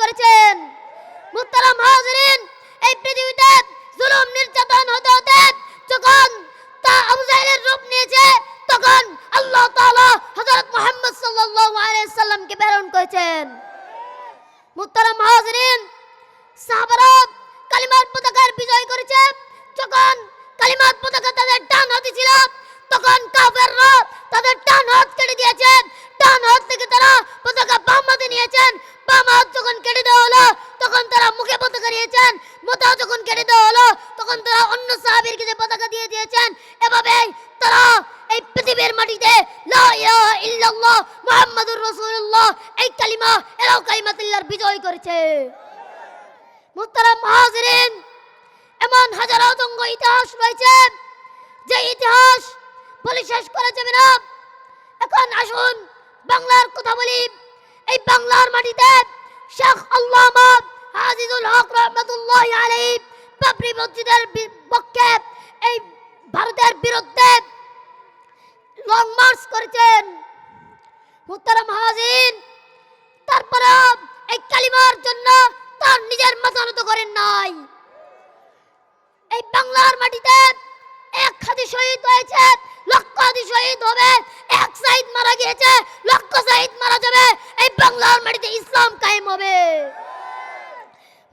করেছেন। মুহতারাম হাজরিন, এই পৃথিবীতে জুলুম, নির্যাতন হতে হতে যখন তা আবু জাহেলের রূপ নিয়েছে, তখন আল্লাহ তাআলা হযরত মুহাম্মদ সাল্লাল্লাহু আলাইহি সাল্লামকে প্রেরণ করেছেন। মুহতারাম হাজরিন, সাহাবারা কালিমার পতাকার বিজয় করেছে যখন কালিমার পতাকা তাদের ডান হাতে ছিল তখন কাফেররা তাদের ডান হাত কেটে দিয়েছেন ডান হাত থেকে তারা পতাকা বাম হাতে নিয়েছেন বাম হাত যখন কেটে দেওয়া হলো তখন তারা নিয়েছেন মাথা যখন কেটে দেওয়া হলো, তখন তারা অন্য সাহাবীর কাছে পতাকা দিয়ে দিয়েছেন এভাবে তারা এই পৃথিবীর মাটিতে লা ইলাহা ইল্লাল্লাহ মুহাম্মাদুর রাসূলুল্লাহ এই কালিমা এরাও কালিমাতুল্লাহর বিজয় করেছে। মুহতারাম হাজিরিন, এমন হাজারো অতঙ্গ ইতিহাস রয়েছে, যে ইতিহাস বলে শেষ করা যাবে না। এখন আসুন বাংলার কথা বলি। এই বাংলার মাটিতে শেখ আল্লামা আজিজুল হক রহমতুল্লাহ আলাইহি বাবরি মসজিদের পক্ষে এই ভারতের বিরুদ্ধে লং মার্চ করেছেন এই কালিমার জন্য তার নিজের মাথানত করেন নাই। এই বাংলার মাটিতে এক হাতি শহীদ হয়েছে, লক্ষ হাতি শহীদ হবে, এক শহীদ মারা গিয়েছে, লক্ষ শহীদ মারা যাবে, এই বাংলার মাটিতে ইসলাম কায়েম হবে।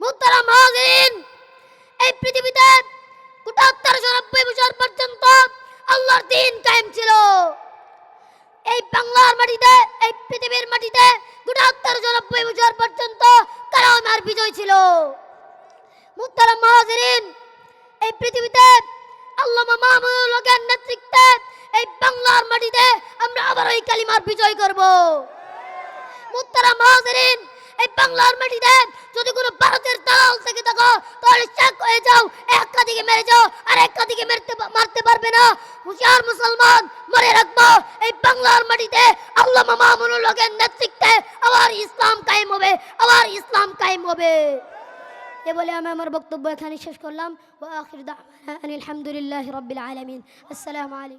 মুহতারাম হাজির এই পৃথিবীতে গোটা তেরোশো নব্বই বছর পর্যন্ত আল্লাহর দিন কায়েম ছিল। এই বাংলার মাটিতে, এই পৃথিবীর মাটিতে গোটা তেরোশো বছর পর্যন্ত কালামার বিজয় ছিল। মুহতারাম মাহাজিরিন এই পৃথিবীতে আল্লামা মাহমুদুল হকের নেতৃত্বে এই বাংলার মাটিতে আমরা আবার ওই কালিমার বিজয় করব। মুহতারাম মাহাজিরিন এই বাংলার মাটিতে যদি কোনো কাদিকে মারতে মারতে পারবে না। হুশিয়ার মুসলমান, মনে রাখব, এই বাংলার মাটিতে আল্লাহ মামুনুল হকের নেতৃত্বে আবার ইসলাম কায়েম হবে, আবার ইসলাম কায়েম হবে। এ বলে আমি আমার বক্তব্য এখানে শেষ করলাম। আলহামদুলিল্লাহ রবিল আলামিন। আসসালামু আলাইকুম।